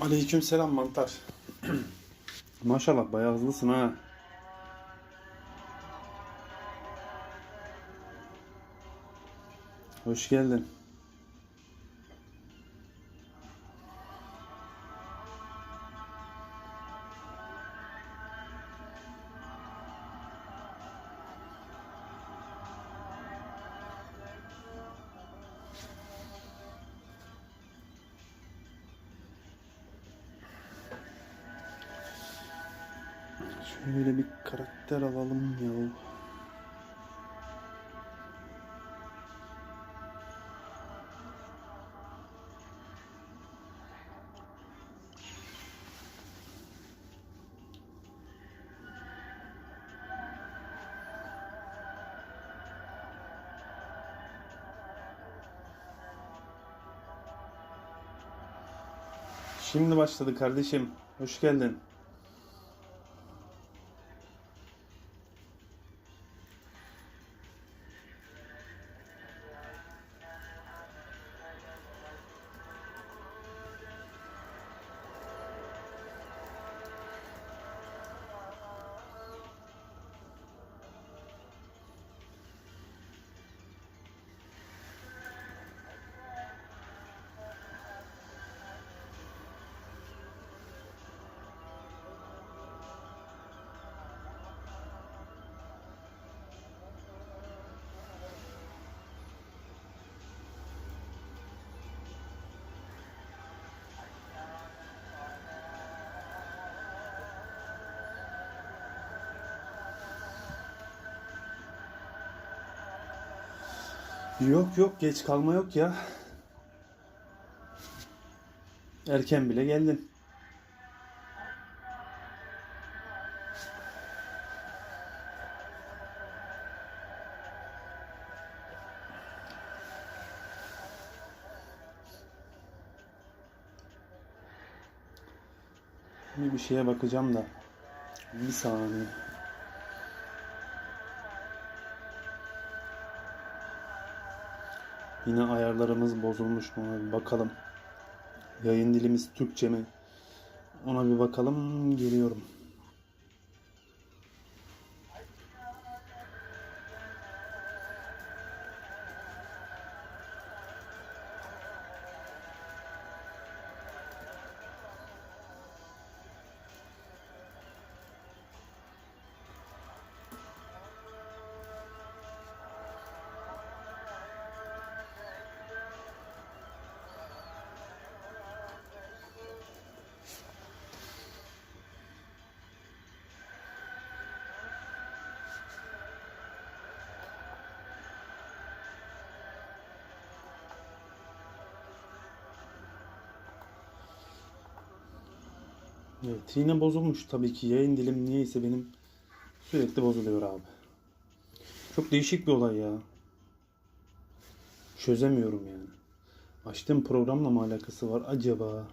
Aleyküm selam mantar. Maşallah bayağı hızlısın ha. Hoş geldin. Alalım ya. Şimdi başladı kardeşim. Hoş geldin. Yok yok geç kalma yok ya. Erken bile geldin. Bir şeye bakacağım da. Bir saniye. Yine ayarlarımız bozulmuş mu? Ona bir bakalım. Yayın dilimiz Türkçe mi? Ona bir bakalım. Geliyorum. Evet yine bozulmuş tabii ki. Yayın dilim niyeyse benim sürekli bozuluyor abi. Çok değişik bir olay ya. Çözemiyorum yani. Açtığım programla mı alakası var acaba?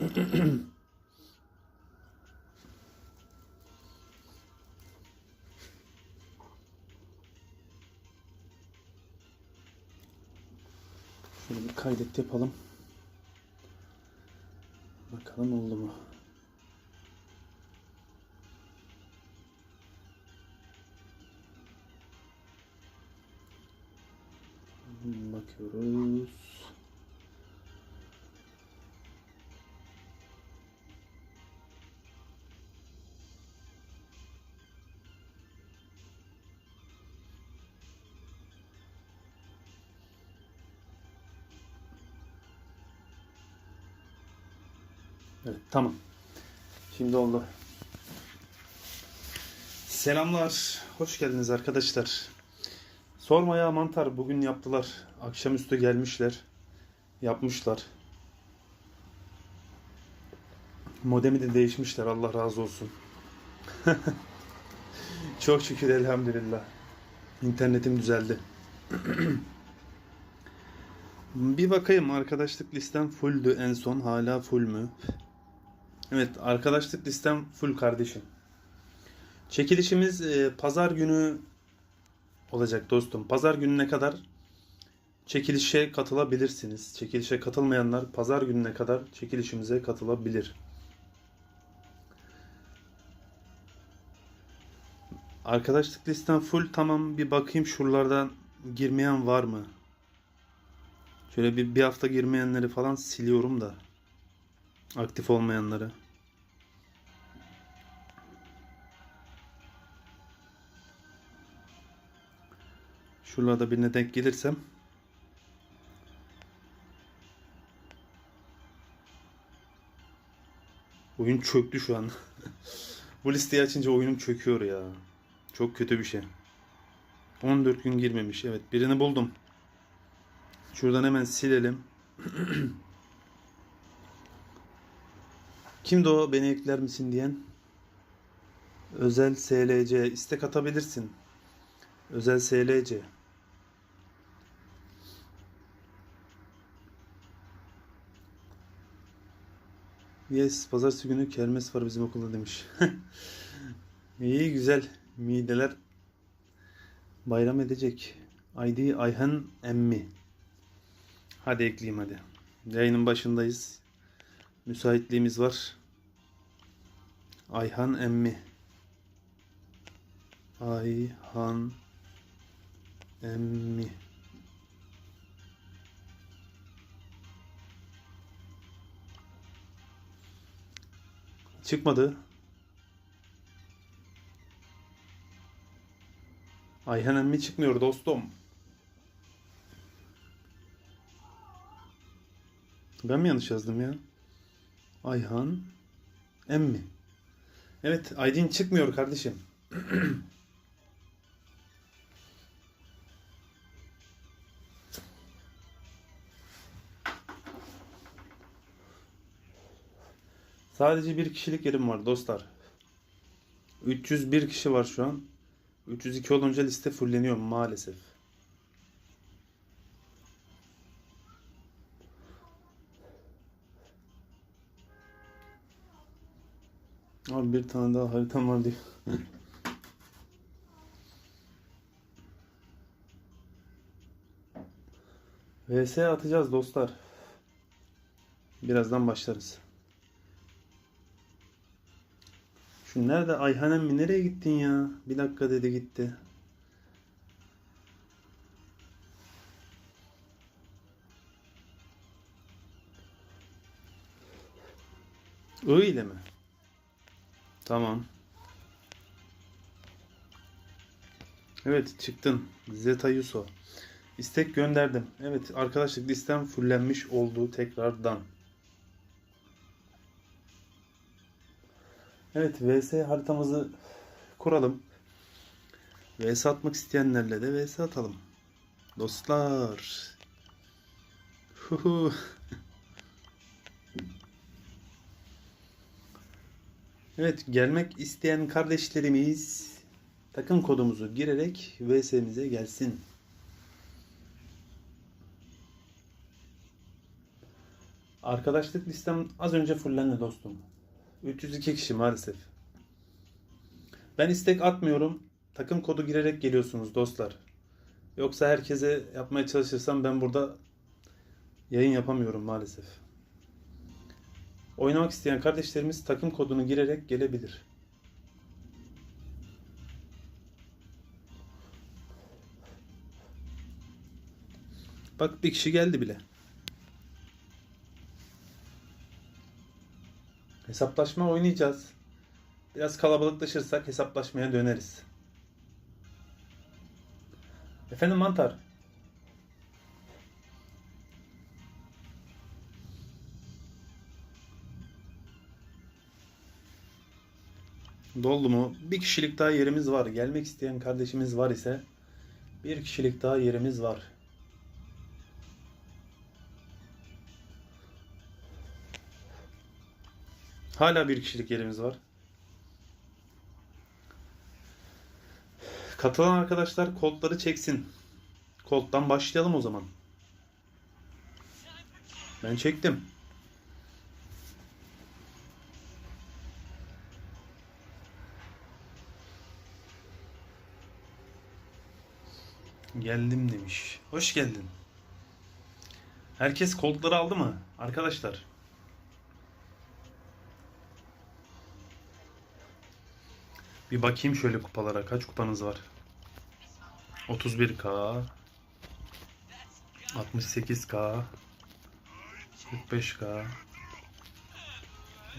Şöyle bir kaydet yapalım. Bakalım oldu mu? Bakıyoruz. Evet tamam. Şimdi oldu. Selamlar. Hoş geldiniz arkadaşlar. Sorma ya mantar bugün yaptılar. Akşamüstü gelmişler. Yapmışlar. Modemi de değişmişler. Allah razı olsun. Çok şükür elhamdülillah. İnternetim düzeldi. Bir bakayım arkadaşlık listem fulldü en son. Hala full mü? Evet arkadaşlık listem full kardeşim. Çekilişimiz e, pazar günü olacak dostum. Pazar gününe kadar çekilişe katılabilirsiniz. Çekilişe katılmayanlar pazar gününe kadar çekilişimize katılabilir. Arkadaşlık listem full tamam bir bakayım şuralardan girmeyen var mı? Şöyle bir, bir hafta girmeyenleri falan siliyorum da. Aktif olmayanları. Şuralarda birine denk gelirsem Oyun çöktü şu an. Bu listeyi açınca oyunum çöküyor ya. Çok kötü bir şey. 14 gün girmemiş. Evet birini buldum. Şuradan hemen silelim. Kimdi o beni ekler misin diyen? Özel SLC istek atabilirsin. Özel SLC. Yes, pazartesi günü kermes var bizim okulda demiş. İyi güzel. Mideler bayram edecek. ID Ayhan Emmi. Hadi ekleyeyim hadi. Yayının başındayız. Müsaitliğimiz var. Ayhan Emmi. Ayhan Emmi. Çıkmadı. Ayhan emmi çıkmıyor dostum. Ben mi yanlış yazdım ya? Ayhan emmi. Evet, Aydin çıkmıyor kardeşim. Sadece bir kişilik yerim var dostlar. 301 kişi var şu an. 302 olunca liste fulleniyor maalesef. Abi bir tane daha haritam var diyor. VS atacağız dostlar. Birazdan başlarız. Şu nerede Ayhan emmi nereye gittin ya? Bir dakika dedi gitti. Öyle mi? Tamam. Evet çıktın. Zeta Yuso. İstek gönderdim. Evet arkadaşlık listem fullenmiş oldu tekrardan. Evet VS haritamızı kuralım. VS atmak isteyenlerle de VS atalım. Dostlar. Huhu. Evet gelmek isteyen kardeşlerimiz takım kodumuzu girerek VS'mize gelsin. Arkadaşlık listem az önce fullendi dostum. 302 kişi maalesef. Ben istek atmıyorum. Takım kodu girerek geliyorsunuz dostlar. Yoksa herkese yapmaya çalışırsam ben burada yayın yapamıyorum maalesef. Oynamak isteyen kardeşlerimiz takım kodunu girerek gelebilir. Bak bir kişi geldi bile. Hesaplaşma oynayacağız. Biraz kalabalıklaşırsak hesaplaşmaya döneriz. Efendim mantar. Doldu mu? Bir kişilik daha yerimiz var. Gelmek isteyen kardeşimiz var ise bir kişilik daha yerimiz var. Hala bir kişilik yerimiz var. Katılan arkadaşlar kodları çeksin. Koddan başlayalım o zaman. Ben çektim. Geldim demiş. Hoş geldin. Herkes koltukları aldı mı? Arkadaşlar. Bir bakayım şöyle kupalara. Kaç kupanız var? 31k 68k 45k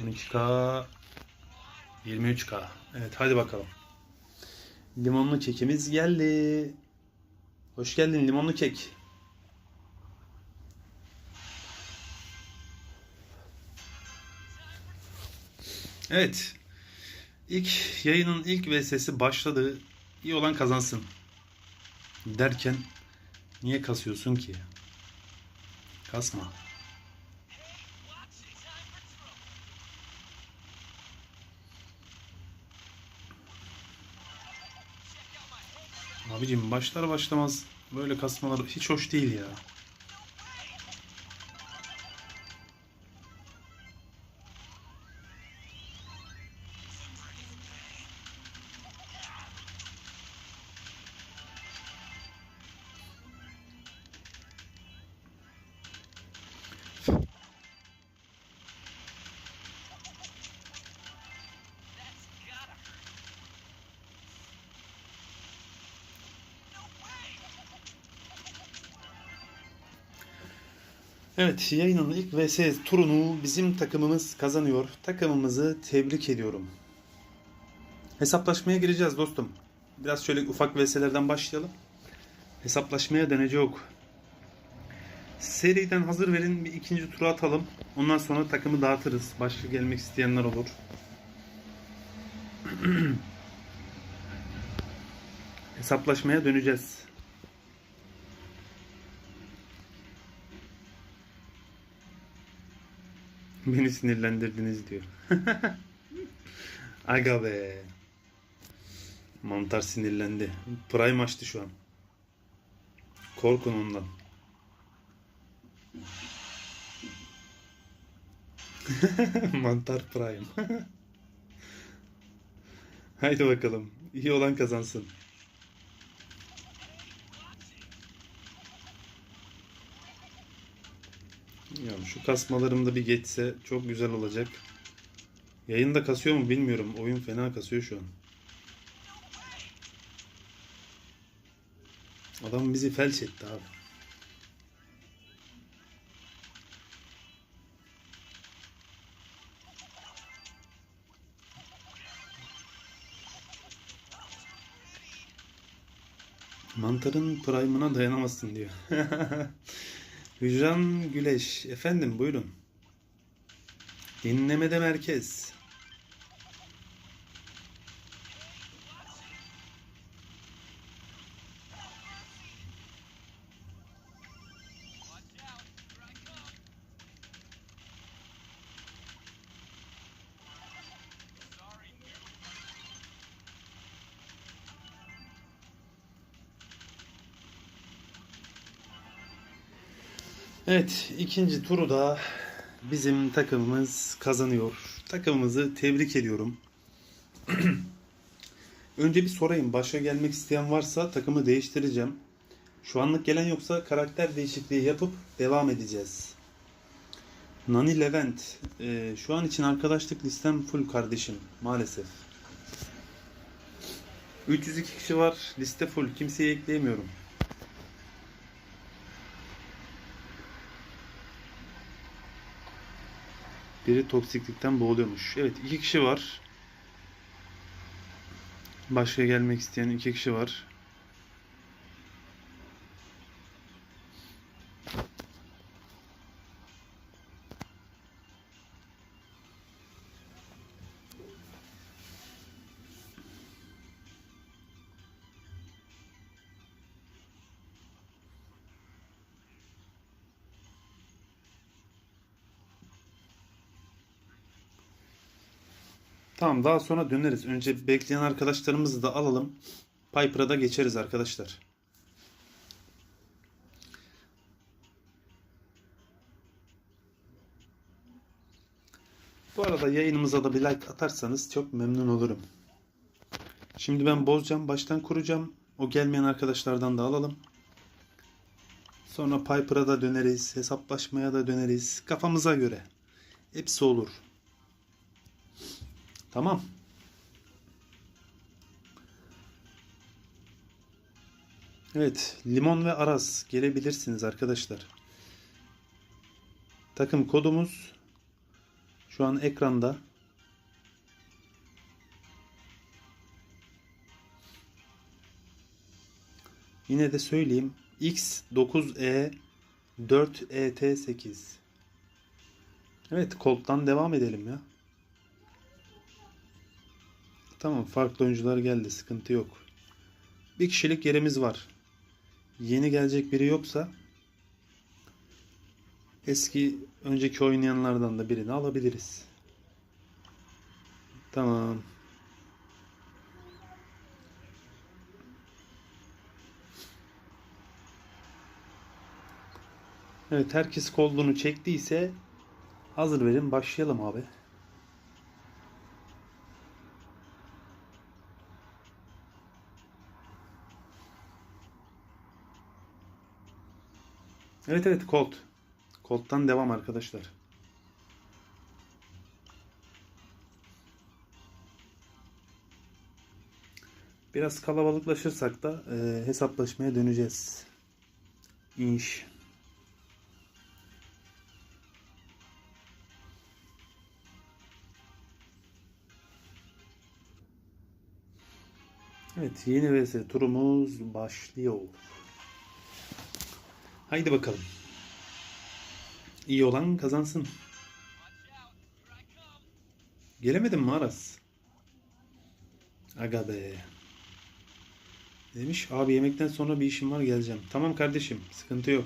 12k 23k Evet hadi bakalım. Limonlu kekimiz geldi. Hoş geldin limonlu kek. Evet. İlk yayının ilk VS'si başladı. İyi olan kazansın. Derken niye kasıyorsun ki? Kasma. Abicim başlar başlamaz böyle kasmalar hiç hoş değil ya. Evet, yayının ilk VS turunu bizim takımımız kazanıyor. Takımımızı tebrik ediyorum. Hesaplaşmaya gireceğiz dostum. Biraz şöyle ufak VS'lerden başlayalım. Hesaplaşmaya dönecek. Seriden hazır verin bir ikinci tura atalım. Ondan sonra takımı dağıtırız. Başka gelmek isteyenler olur. Hesaplaşmaya döneceğiz. Beni sinirlendirdiniz diyor. Aga be. Mantar sinirlendi. Prime açtı şu an. Korkun ondan. Mantar Prime. Haydi bakalım. İyi olan kazansın. Ya şu kasmalarım da bir geçse çok güzel olacak. Yayında kasıyor mu bilmiyorum. Oyun fena kasıyor şu an. Adam bizi felç etti abi. Mantarın prime'ına dayanamazsın diyor. Hücran Güleş. Efendim buyurun. Dinlemede merkez. Evet, ikinci turu da bizim takımımız kazanıyor. Takımımızı tebrik ediyorum. Önce bir sorayım. Başa gelmek isteyen varsa takımı değiştireceğim. Şu anlık gelen yoksa karakter değişikliği yapıp devam edeceğiz. Nani Levent. e, şu an için arkadaşlık listem full kardeşim. Maalesef. 302 kişi var. Liste full. Kimseyi ekleyemiyorum. Biri toksiklikten boğuluyormuş. Evet iki kişi var. Başka gelmek isteyen iki kişi var. Tamam daha sonra döneriz. Önce bekleyen arkadaşlarımızı da alalım. Piper'a da geçeriz arkadaşlar. Bu arada yayınımıza da bir like atarsanız çok memnun olurum. Şimdi ben bozacağım, baştan kuracağım. O gelmeyen arkadaşlardan da alalım. Sonra Piper'a da döneriz. Hesaplaşmaya da döneriz. Kafamıza göre. Hepsi olur. Tamam. Evet. Limon ve Aras gelebilirsiniz arkadaşlar. Takım kodumuz şu an ekranda. Yine de söyleyeyim. X9E 4ET8. Evet, Colt'tan devam edelim ya. Tamam, farklı oyuncular geldi. Sıkıntı yok. Bir kişilik yerimiz var. Yeni gelecek biri yoksa eski önceki oynayanlardan da birini alabiliriz. Tamam. Evet herkes kolunu çektiyse hazır verin başlayalım abi. Evet evet Colt. Colt'tan devam arkadaşlar. Biraz kalabalıklaşırsak da e, hesaplaşmaya döneceğiz. İnş. Evet yeni vs turumuz başlıyor. Haydi bakalım. İyi olan kazansın. Gelemedin mi Aras? Aga be. Demiş abi yemekten sonra bir işim var geleceğim. Tamam kardeşim sıkıntı yok.